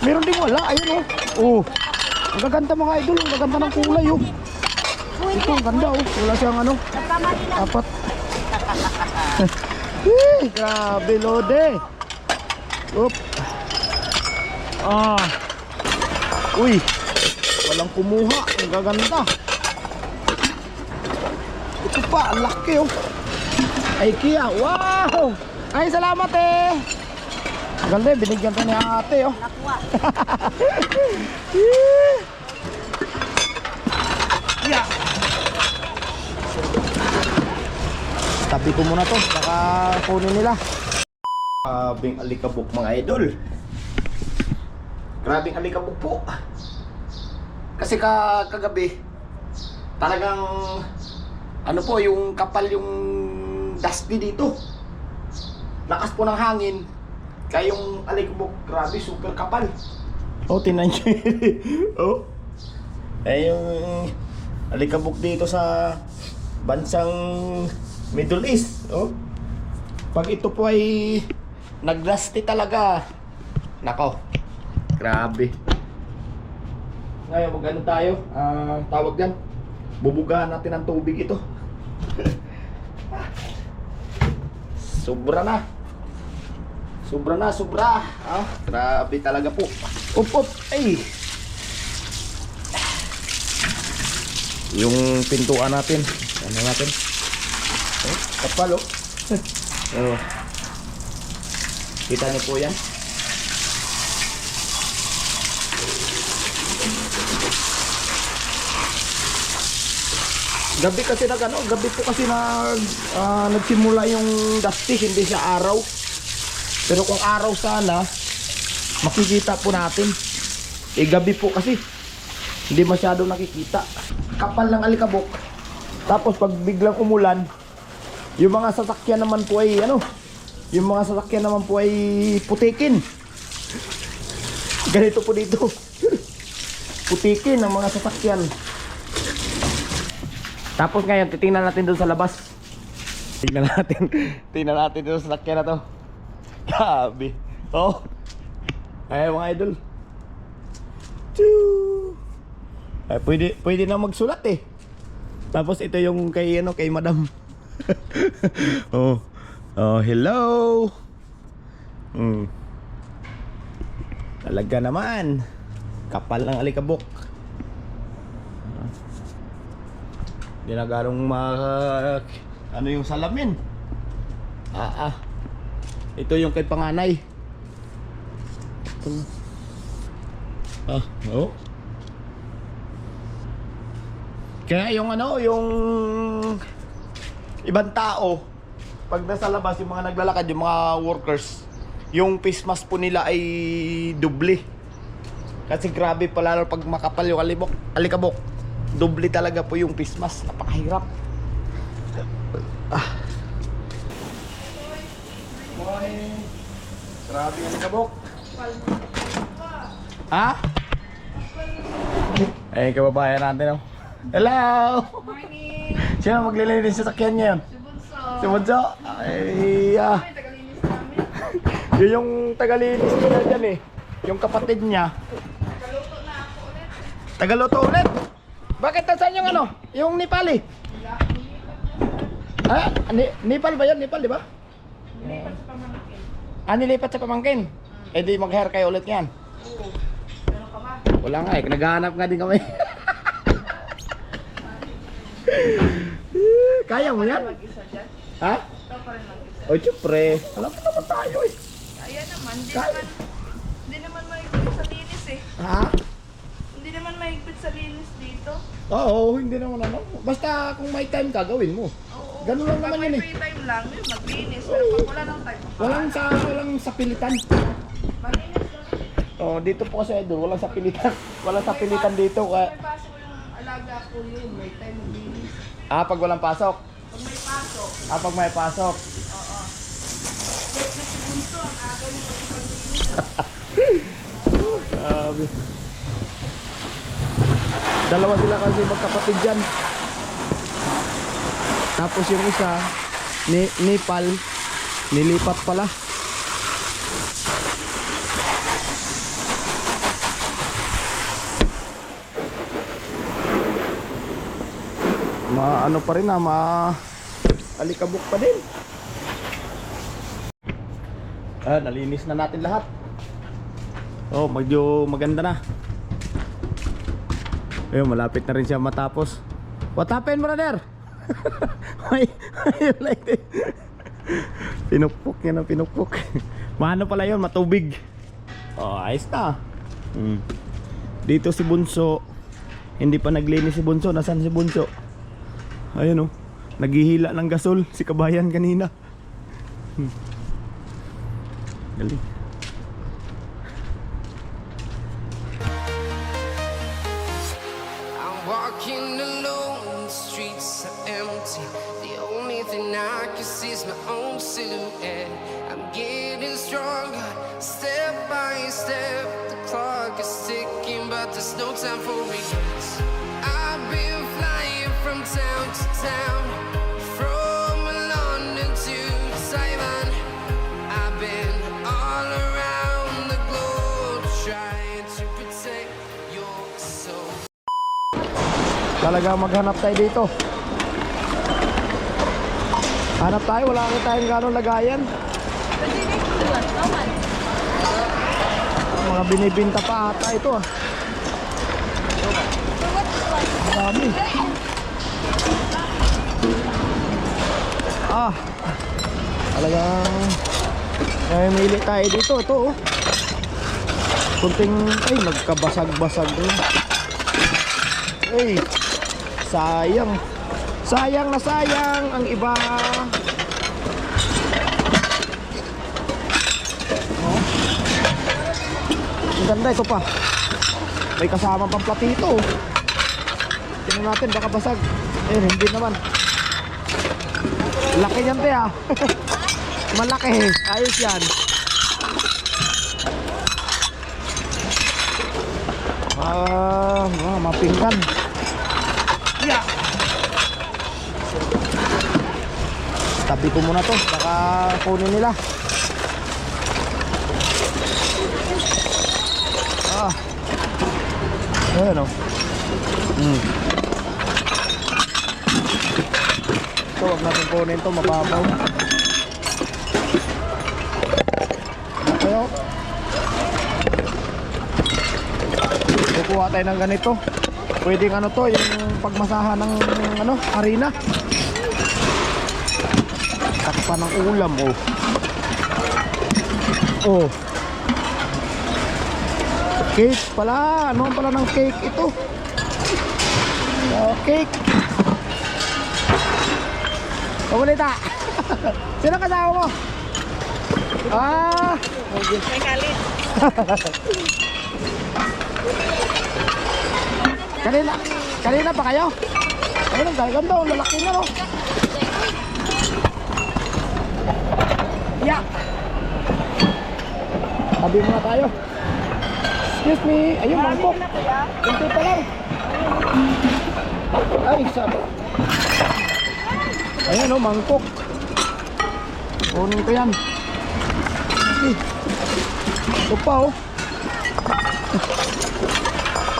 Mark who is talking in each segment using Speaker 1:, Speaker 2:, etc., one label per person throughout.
Speaker 1: Meron din wala. Ayun oh. Oh. Ang gaganda mga idol. Ang gaganda ng kulay oh. Ito ang ganda oh. Wala siyang ano. Apat. Eh, grabe lode. Oop. Ah. Uy. Walang kumuha. Ang gaganda. Ito pa, laki oh. Ay, Kia. Wow! Ay, salamat eh. Ganda, binigyan ka ni ate oh. Eh. yeah. Tabi ko muna to, baka kunin nila. Grabing alikabok mga idol. Grabing alikabok po. Kasi ka kagabi, talagang ano po, yung kapal yung dusty dito. Lakas po ng hangin. Kaya yung alikabok, grabe, super kapal. Oh, tinan nyo. oh. Eh, yung alikabok dito sa bansang Middle East. Oh. Pag ito po ay naglasty talaga. Nako. Grabe. Ngayon, mag ano tayo? Ah, tawag yan. Bubugahan natin ng tubig ito. Sobra na. Sobra na, sobra. Ah, grabe talaga po. Up, up. Ay. Yung pintuan natin. Ano natin? Oh, kapal oh. oh. Kita niyo po yan? Gabi kasi nag ano, gabi po kasi nag ah, nagsimula yung dusty, hindi siya araw. Pero kung araw sana, makikita po natin. Eh gabi po kasi, hindi masyado nakikita. Kapal ng alikabok. Tapos pag biglang umulan, yung mga sasakyan naman po ay ano, yung mga sasakyan naman po ay putikin. Ganito po dito. putikin ang mga sasakyan. Tapos ngayon, titingnan natin doon sa labas. Tingnan natin. Tingnan natin doon sa sakyan na to. Grabe. Oh. Ay, mga idol. Ay, pwede, pwede na magsulat eh. Tapos ito yung kay, ano, kay madam. oh. Oh, hello. Hmm. Talaga naman. Kapal ng alikabok. Hindi na garong ma... Ano yung salamin? Ah, ah. Ito yung kay panganay. Ito. Ah, oh. Kaya yung ano, yung ibang tao, pag nasa labas, yung mga naglalakad, yung mga workers, yung face mask po nila ay doble. Kasi grabe pala lalo pag makapal yung alibok, alikabok. Doble talaga po yung face mask. Napakahirap. Ah. Morning. Grabe yung alikabok. Ha? Eh, kababayan natin oh. Hello!
Speaker 2: Morning!
Speaker 1: Sino maglilinis sa sakyan ngayon?
Speaker 2: Si Bunso!
Speaker 1: Si Bunso? Ay, ah.
Speaker 2: Ay, tagalinis namin.
Speaker 1: Yun yung tagalinis nila dyan eh. Yung kapatid niya.
Speaker 2: Kaluto na ako ulit.
Speaker 1: Tagaluto ulit. Bakit nasaan yung ano? Yung Nepali? Ah, ni Nepal ba yan? Nepal, di ba? Ah, nilipat sa pamangkin. Eh di mag-hair kayo ulit yan.
Speaker 2: Oo. Meron ka ba?
Speaker 1: Wala nga eh, naghahanap nga din kami. Kaya mo yan?
Speaker 2: Mag-isa dyan.
Speaker 1: Ha?
Speaker 2: Ikaw pa rin mag-isa.
Speaker 1: O, syempre. Alam mo naman tayo eh.
Speaker 2: Ayan naman, hindi
Speaker 1: Kaya.
Speaker 2: naman, hindi naman mahigpit sa linis eh.
Speaker 1: Ha?
Speaker 2: Hindi naman mahigpit sa linis dito.
Speaker 1: Oo, hindi naman ano. Basta kung may time ka, gawin mo. Ganun lang naman yun eh.
Speaker 2: free time lang, yun, maglinis. Pero pag wala ng time,
Speaker 1: Walang sa, walang sa pilitan.
Speaker 2: malinis lang.
Speaker 1: Oh, dito po kasi idol, walang sa pilitan. Walang sa pilitan dito. Kaya,
Speaker 2: may pasok yung alaga ko yun, may time maglinis.
Speaker 1: ah, pag walang pasok.
Speaker 2: Pag may pasok,
Speaker 1: Ah, pag may pasok.
Speaker 2: oo. Wait na si Bunso, ang aga.
Speaker 1: Grabe. Dalawa sila kasi magkapatid dyan. Tapos yung isa, ni Nepal, nilipat pala. Ma ano pa rin na, ma alikabok pa din. Ah, nalinis na natin lahat. Oh, medyo maganda na. Ayun, malapit na rin siya matapos. What happened, brother? Why, why you like this? pinupok yan ang pinupok. Maano pala yun, matubig. Oh, ayos na. Hmm. Dito si Bunso. Hindi pa naglinis si Bunso. Nasaan si Bunso? Ayun oh. Naghihila ng gasol si kabayan kanina. Hmm. Galing. Talaga maghanap tayo dito. Hanap tayo, wala ka tayong gano'ng lagayan. Mga binibinta pa ata ito ah. Dami. Ah. Talagang namimili tayo dito. Ito oh. Kunting, ay nagkabasag-basag rin. Ay, sayang. Sayang na sayang ang iba. Oh. Ang ganda ito pa. May kasama pang platito. Tingnan natin baka basag. Eh, hindi naman. Laki niyan te ah. Malaki. Ayos yan. Ah, mga mapinggan. Yeah. Tabi ko muna to, baka kunin nila. Ah. Ayan o. Hmm. Ito, huwag natin kunin to, mababaw. Okay, kukuha tayo ng ganito. Pwedeng ano to yung pagmasahan ng ano harina. Takpa ng ulam oh. Oh. Cake pala. Ano pala ng cake ito? Oh cake Pabulita sino kasama mo ah
Speaker 3: May kalit.
Speaker 1: Kanina, kanina pa kayo? Ayun, ang ganda, ang lalaki na, no? Yeah. Tabi muna tayo. Excuse me, ayun, mangkok.
Speaker 3: na.
Speaker 1: Kunti pa lang. Ay, sabi. Ayun, no, mangkok. Kunin ko yan. Okay. Ito pa, oh.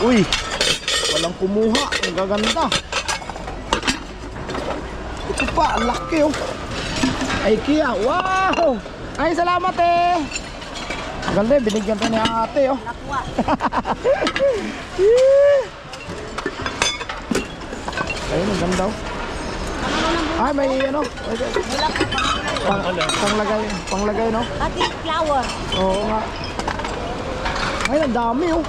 Speaker 1: Uy, walang kumuha. Ang gaganda. Ito pa, ang laki, oh. IKEA, wow! Ay, salamat, eh. Ang ganda, eh, binigyan pa ni ate, oh.
Speaker 3: Nakuha.
Speaker 1: Ayun, ang ganda, oh. Ay, may ano, pang, panglagay, panglagay, no?
Speaker 3: Pati flower.
Speaker 1: Oo nga. Ay, ang dami, oh.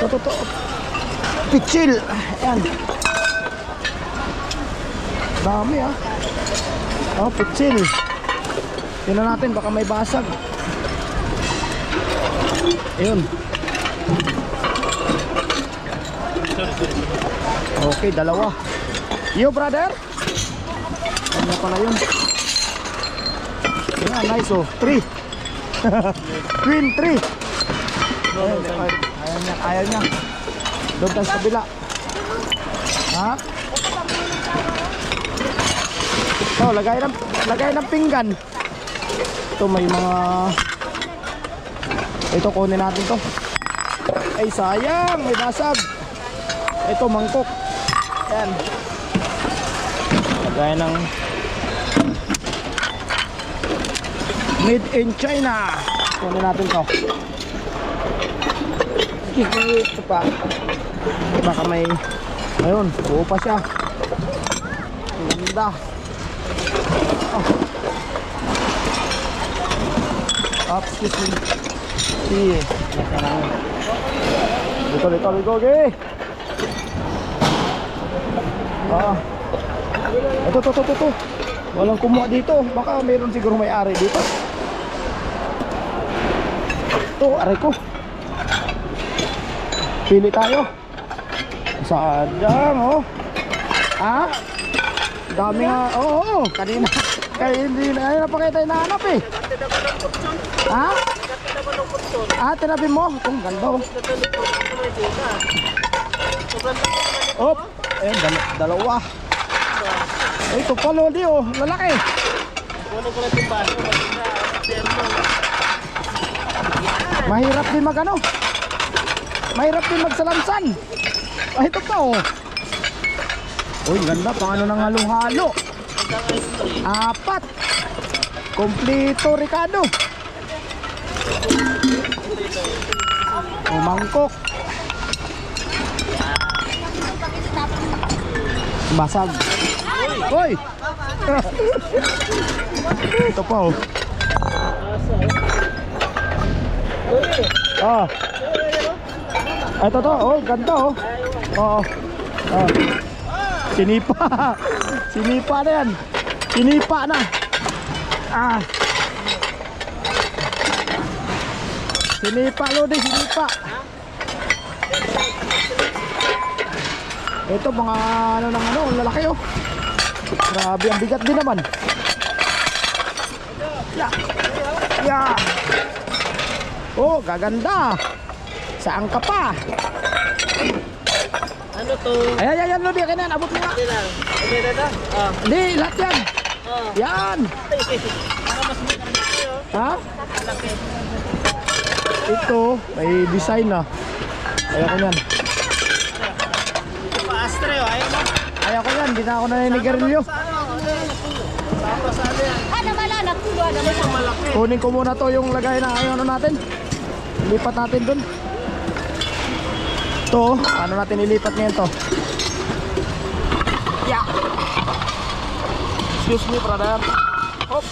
Speaker 1: Ito. Pichil. Ayan. Dami, ah. Oh, pichil. Tingnan natin, baka may basag. Ayun. Okay, dalawa. You, brother? Ano pala yun? Yeah, nice oh. Three. Twin three. Ayun, ay- ayaw niya, ayaw niya. Doon tayo sa kabila. Ha? Ito, lagay ng, lagay ng pinggan. Ito may mga... Ito, kunin natin to. Ay, sayang. May basag. ito mangkok. Yan. Lagay ng Made in China. Kunin natin to. Kiki, ito pa. Baka may ayun, buo pa siya. Ganda. Oh. Ah, excuse me. Sige. Dito, dito, dito, okay. Ah. Ito, ito, ito, ito. Walang kumuha dito. Baka mayroon siguro may-ari dito. Ito, aray ko. Pili tayo. Sadang, oh. Ha? Dami nga. Oo, oo. Kanina. Kaya hindi na. Kanina pa kayo tayo nahanap eh. Ha? Ah, tinabi mo? Itong ganda oh. Op. Ayan, dal- dalawa. Ay, ito pa lodi oh. Lalaki. Mahirap din mag ano. Mahirap din magsalansan. Ay, ito pa oh. Uy, ganda. Paano ng halo-halo? Apat. Kompleto, Ricardo. Umangkok. Basag. Hoy! Ito pa oh. Ah. Ito to, oh, ganda oh. Oo. Oh. Sinipa. Sinipa na yan. Sinipa na. Ah. Sinipa Lodi, sinipa. Ito mga ano ng ano, lalaki oh. Grabe, ang bigat din naman. Yeah. Yeah. Oh, gaganda. Saan ka pa?
Speaker 2: Ano to?
Speaker 1: Ayan, ayan, ayan, Lodi, kainan, abot mo nga.
Speaker 2: Hindi lang. Hindi na na. Ah.
Speaker 1: Hindi, lahat yan.
Speaker 2: Ah.
Speaker 1: Yan.
Speaker 2: Para mas maganda kayo.
Speaker 1: Ha? Ito, may design na. Ayaw ko yan.
Speaker 2: Pa-astre oh. Ayaw mo.
Speaker 1: Ayaw ko yan, hindi na ako naninigarilyo.
Speaker 2: Sa ano? Ano? Sama sa ano yan?
Speaker 3: Ano wala nagkuha na
Speaker 2: malaki.
Speaker 1: Kunin ko muna to yung lagay na ayaw ano natin. Lipat natin dun. To, ano natin ilipat ngayon to? Yeah. Excuse me, brother. Hop.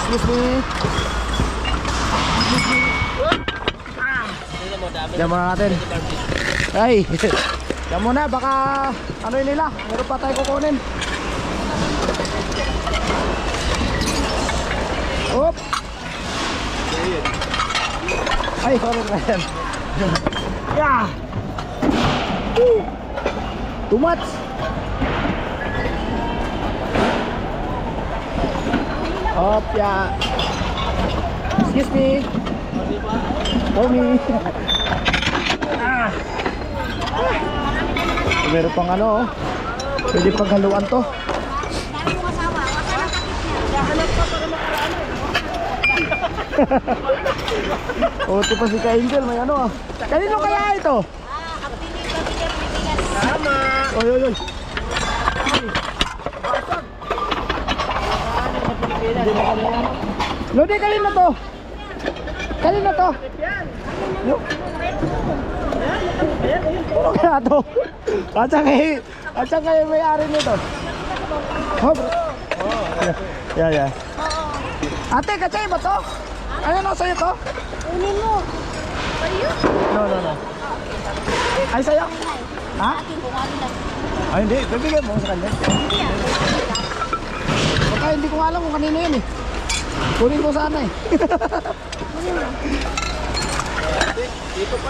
Speaker 1: Excuse me.
Speaker 2: Mo dami.
Speaker 1: Diyan muna natin. Ay, diyan muna, baka ano nila, meron pa tayo kukunin. Oop! Ay, sorry Brian. yeah! Woo! Too much! Op, yeah. Excuse me. For. Meron pang ano oh. Pwede paghaluan to. O, ito pa si Ka Angel, may ano ah. Kanino kaya ito?
Speaker 3: Ah, ang pinig, pabigyan, pabigyan.
Speaker 2: Tama.
Speaker 1: Oy, oy, oy. Lodi, kanino to? Kanino to? Yo. Ano kaya to? At saka at saka kay may-ari nito. Hop. Yeah, yeah. Ate, kachay ba to? Ano na sa'yo to?
Speaker 3: Kunin mo.
Speaker 1: No, no, no. Ay, sa'yo? Ha? Ay, hindi. Bibigyan mo sa kanya. Baka hindi ko alam kung kanino yun eh. Kunin ko sana eh.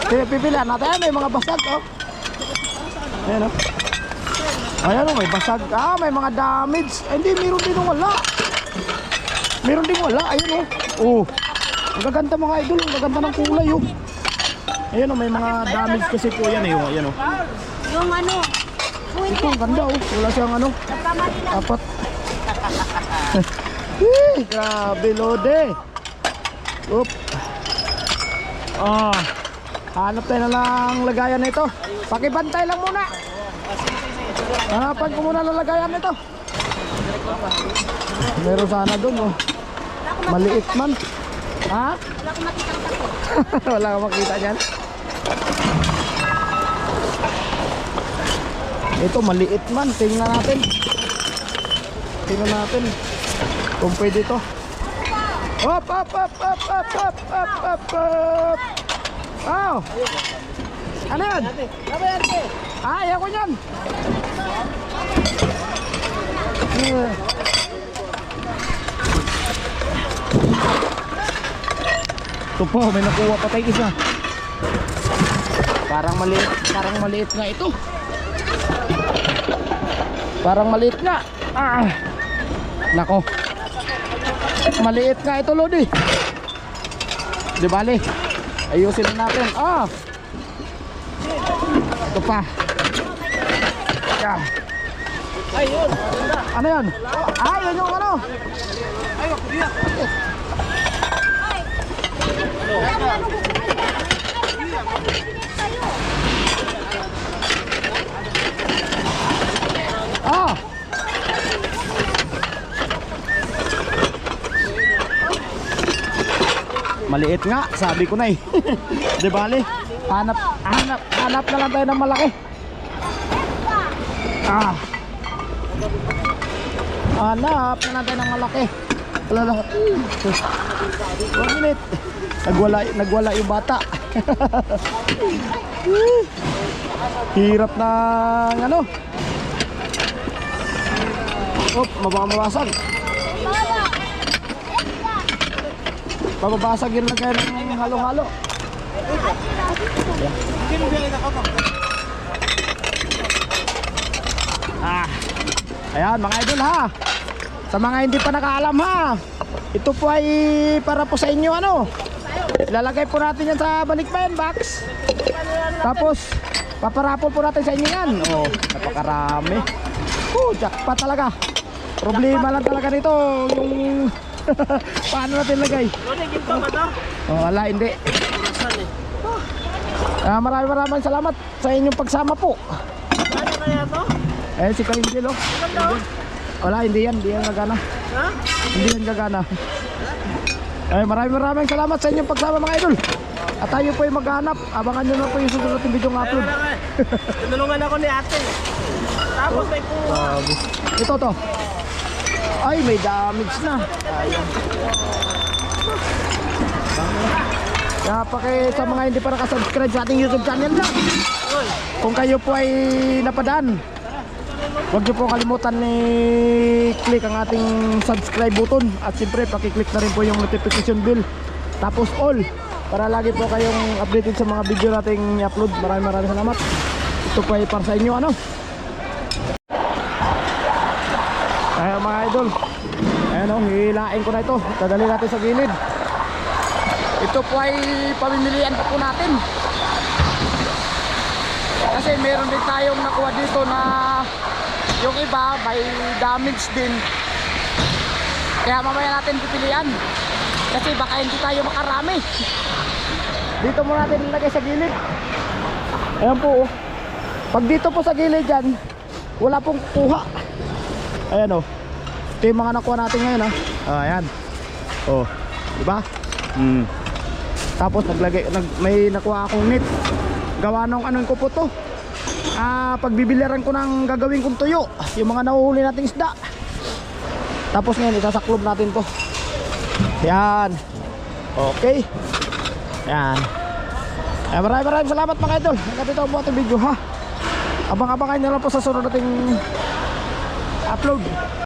Speaker 1: Kaya pipilihan natin. Ayan, may mga basag oh. Ayan oh. Ayan oh, may basag. Ah, may mga damage. Ay, hindi, meron din yung wala. Meron din wala. Ayun oh. Oh. Ang gaganda mga idol. Ang gaganda ng kulay oh. Ayan oh, may mga damage kasi po yan eh. oh. Ayan oh.
Speaker 3: Yung ano,
Speaker 1: Ito, ang ganda oh. Wala siyang ano. Apat. Eh, grabe, lode. Oop. Ah. Hanap tayo na ng lagayan nito. Pakibantay lang muna. Hanapan ko muna ng lagayan nito. Meron sana doon oh. Maliit man. Ha?
Speaker 3: Wala akong makitang takot.
Speaker 1: Wala kang makita dyan. Ito maliit man. Tingnan natin. Tingnan natin. Kung pwede to. Hop, hop, hop, hop, hop, hop, hop, hop, hop. Wow. Ano yan? Ah, ayaw ko yan. Ito po, may nakuha pa tayo isa. Parang maliit, parang maliit nga ito. Parang maliit nga. Ah. Nako. Maliit nga ito, Lodi. Di bali. Ayusin na natin. Ah. Ito pa. Yeah.
Speaker 2: Ayun.
Speaker 1: Ano yan? Ah, yun yung ano.
Speaker 2: Ayun, kuya.
Speaker 3: Ano, ano gusto mo? Ay, nakapagpilit kayo.
Speaker 1: Ah. Maliit nga, sabi ko na eh. Di bali? Hanap, hanap, hanap na lang tayo ng malaki. Ah. Hanap na lang tayo ng malaki. Wala. One minute. Nagwala, nagwala yung bata. Hirap na ano. Oh, mabaka mabasag. Mababasag yun lang kayo ng halo-halo. Ah. Ayan, mga idol ha. Sa mga hindi pa nakaalam ha. Ito po ay para po sa inyo ano. Ilalagay po natin yan sa balikbayan box. Tapos paparapol po natin sa inyo yan. Oh, napakarami. Oh, jackpot talaga. Problema lang talaga nito yung paano natin lagay.
Speaker 2: Lodi, ginto ba to?
Speaker 1: Oh, wala hindi.
Speaker 2: Eh?
Speaker 1: Ah, maraming maraming salamat sa inyong pagsama po.
Speaker 2: Ano kaya to?
Speaker 1: Eh si Karingil oh. Wala, hindi yan, hindi yan gagana.
Speaker 2: Ha?
Speaker 1: Hindi yan gagana. Eh, maraming maraming salamat sa inyong pagsama mga idol. At tayo po ay maghanap. Abangan nyo na po yung susunod na video ng
Speaker 2: Ayun
Speaker 1: upload.
Speaker 2: eh. Tinulungan ako ni ate. Tapos may kuha.
Speaker 1: Ito to. Ay, may damage na. Ayan. Kaya pa kayo sa mga hindi pa nakasubscribe sa ating YouTube channel.
Speaker 2: Uy,
Speaker 1: Kung kayo po ay napadaan, huwag niyo po kalimutan ni click ang ating subscribe button at siyempre pakiclick na rin po yung notification bell tapos all para lagi po kayong updated sa mga video nating i-upload maraming maraming salamat ito po ay para sa inyo ano Ayan mga idol Ayan o, hilain ko na ito Dadali natin sa gilid Ito po ay pamimilian po natin kasi meron din tayong nakuha dito na yung iba may damage din. Kaya mamaya natin pipilian. Kasi baka hindi tayo makarami. Dito muna natin ilagay sa gilid. Ayan po. oh. Pag dito po sa gilid dyan, wala pong kuha. Ayan o. Ito yung mga nakuha natin ngayon ha. Oh, ayan. Oh. Diba? Hmm. Tapos naglagay, nag, may nakuha akong net. Gawa nung anong ko po to. Ah, pagbibiliran ko ng gagawin kong tuyo. Yung mga nahuhuli nating isda. Tapos ngayon, isasaklob natin to. Yan. Okay. Yan. Ay, maraming maraming salamat mga idol. Hanggang dito po ating video ha. Abang-abangan nyo lang po sa sunod nating upload.